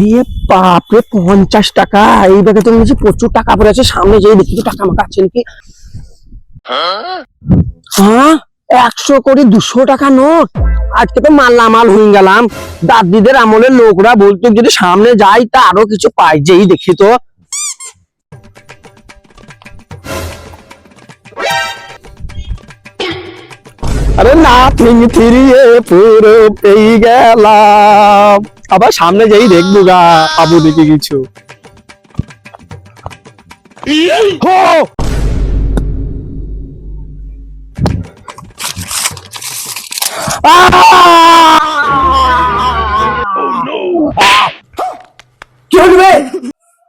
দিয়ে বাপরে, পঞ্চাশ টাকা। এই ব্যাগে তো নিচে প্রচুর টাকা পড়ে আছে। সামনে যেই দেখি তো টাকা আমাকে আছে নাকি হ্যাঁ? একশো করে দুশো টাকা নোট। আজকে তো মালামাল হয়ে গেলাম। দাদিদের আমলের লোকরা বলতো, যদি সামনে যাই তা আরও কিছু পাই। যেই দেখি তো। আরে না থিরিয়ে পুরো পেয়ে গেলাম। আবার সামনে যেই দেখব গা আবু দেখি কিছু?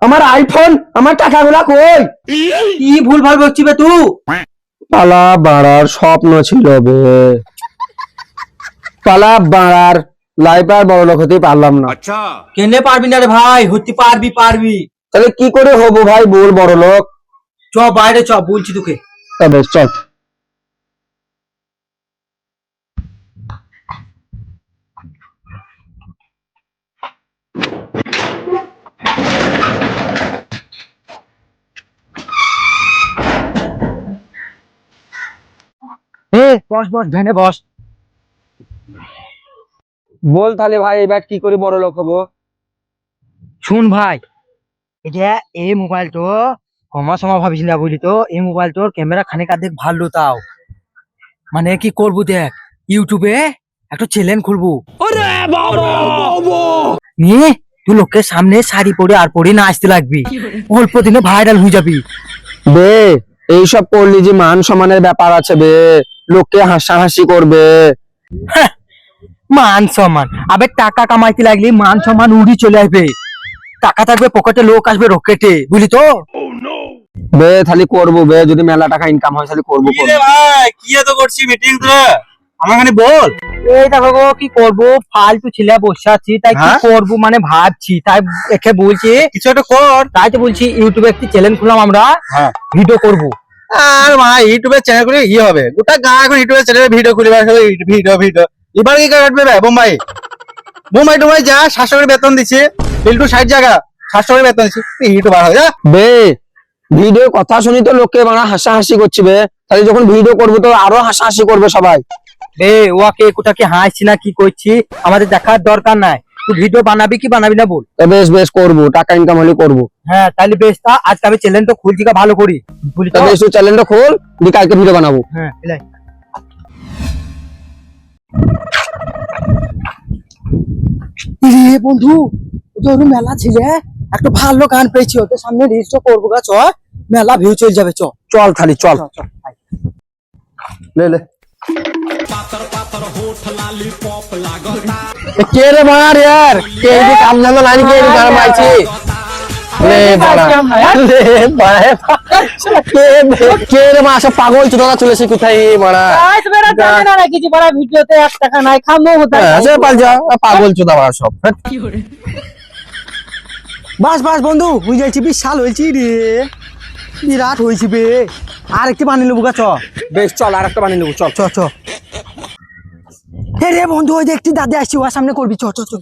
আমার আইফোন আমার টাকাগুলা কই? কি ভুল ভালো বলছি বে তুই? পালা বাড়ার স্বপ্ন ছিল বে। পালা বাড়ার লাইবার বড় লোক হতে পারলাম না। আচ্ছা। কেনে পারবি না রে ভাই? হতে পারবি পারবি। তাহলে কি করে হব ভাই বল বড় লোক? চ বাইরে চ বলছি তোকে। তবে চল। বস বস ভ্যানে বস। বল তাহলে ভাই এবার কি করে বড় লোক হব? শুন ভাই এটা এই মোবাইল তো কমা সমা ভাবিস না বুঝলি তো? এই মোবাইল তোর ক্যামেরা খানিক দেখ ভালো তাও। মানে কি করব দেখ ইউটিউবে একটা চ্যানেল খুলবো। নিয়ে তুই লোকের সামনে শাড়ি পরে আর পরে নাচতে লাগবি। অল্প দিনে ভাইরাল হয়ে যাবি। বে এইসব করলি যে মান সম্মানের ব্যাপার আছে বে। লোককে হাসাহাসি করবে। মান সম্মান। আবে টাকা কামাইতে লাগলে মান সম্মান উড়ি চলে আসবে। টাকা থাকবে পকেটে লোক আসবে রকেটে বুঝলি তো? বে তাহলে করব বে যদি মেলা টাকা ইনকাম হয় তাহলে করব। ভাই কি এত করছি মিটিং তো? আমার খানি বল। এই দেখো গো, কি করব? ফালতু ছেলে বসে আছি তাই কি হ্যাঁ? করব মানে ভাবছি। তাই একে বলছি কিছু একটা কর। তাই তো বলছি ইউটিউবে একটি চ্যানেল খুললাম আমরা হ্যাঁ। ভিডিও করব। আর ভাই ইউটিউবে চ্যানেল করে ইয়ে হবে? গোটা গা এখন ইউটিউবে চ্যানেলে ভিডিও খুলে ভিডিও ভিডিও এবার কি কাটবে ভাই? বোম্বাই বোম্বাই টোম্বাই যা সাতশো করে বেতন দিচ্ছে। বিল্টু ষাট জায়গা। সাতশো করে বেতন দিচ্ছে। ইউটিউবার হয় যা। বে ভিডিও কথা শুনি তো লোকে মানে হাসাহাসি করছে বে। তাহলে যখন ভিডিও করব তো আরও হাসাহাসি করবে সবাই। রে ওয়াকে কোটাকে হাসছি না কি করছি? আমাদের দেখার দরকার নাই। তুই ভিডিও বানাবি কি বানাবি না বল। বেশ বেশ করব। টাকা ইনকাম হলে করব। হ্যাঁ তাহলে বেশ তা আজকে আমি চ্যানেল তো খুলছি ভালো করি। বেশ তুই চ্যানেলটা খোল দি কালকে ভিডিও বানাবো। হ্যাঁ রে বন্ধু তোর মেলা ছিলে একটা ভালো গান পেয়েছি ওদের সামনে রিলসটা করব গা চ মেলা ভিউ চলে যাবে চ চল খালি চল। লে লে। কে রে মার ইয়ার কে কাম জানো নাই কে গান মাইছি পাগল চোদা চলেছে কোথায় এ বাড়া? কিছু বড় ভিডিওতে এক টাকা নাই খামো আছে পাল যা পাগল চোদা বাড়া সব। বাস বাস বন্ধু বুঝে বিশাল হয়েছি রে। বিরাট হয়েছি বে। আর একটি বানিয়ে নেব গা চ। বেশ চল আর একটা বানিয়ে নেব চল। চ চ। হে রে বন্ধু ওই যে একটি দাদি আসছি ওর সামনে করবি চ চ চ।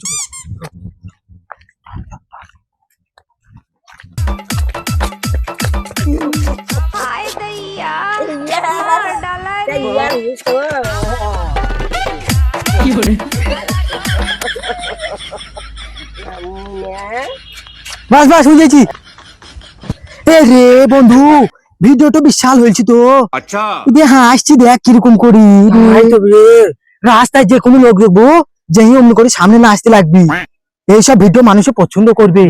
বাস বাস বুঝেছি এ রে বন্ধু ভিডিওটা বিশাল হয়েছি তো। আচ্ছা। হ্যাঁ আসছি দেখ কীরকম করি। রাস্তায় যে কোনো লোক দেখব যেই অমনি করে সামনে না আসতে লাগবি। এইসব ভিডিও মানুষে পছন্দ করবে।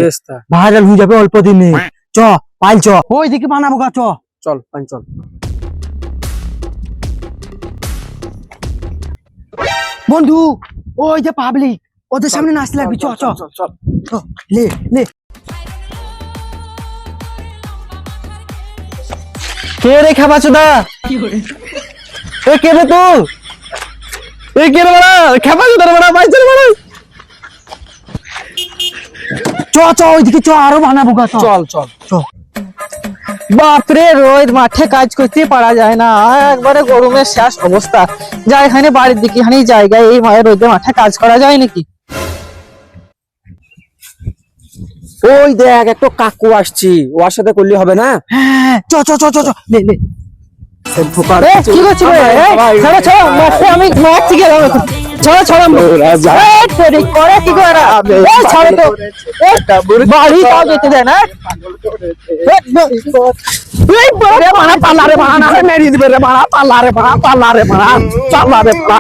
ভাইরাল হয়ে যাবে অল্প দিনে। চ পাইল চ। ওই দিকে বানাবো গা চ। চল চল। বন্ধু ওই যে পাবলিক ওদের সামনে নাচতে লাগবি চ চ। চল লে লে। কে রে খাবা চোদা এ কে রে তুই? এ কে রে বাড়া? খাবা চোদা বাড়া বাইছে রে বাড়া। চ চ ওইদিকে চ আরও বানাবো চল চল। চ। বাপরে রোদ মাঠে কাজ করতে পারা যায় না। একবারে গরমের শেষ অবস্থা। যা এখানে বাড়ির দিকে এখানে জায়গায় এই রোদে মাঠে কাজ করা যায় নাকি? ওই দেখ একটু কাকু আসছি। ওর সাথে করলে হবে না? চ চ চ চ চ। নে নে। আমি মারতে গেলাম এখন। ছাড়ো, ছাড়ো, করে কি করে? ছাড়ো তো। বাড়ি তাও যেতে দেয় না? পাল্লা রে মারা না রে মেরে দিবে রে মারা পাল্লা রে মারা পাল্লা রে মারা পাল্লা রে মারা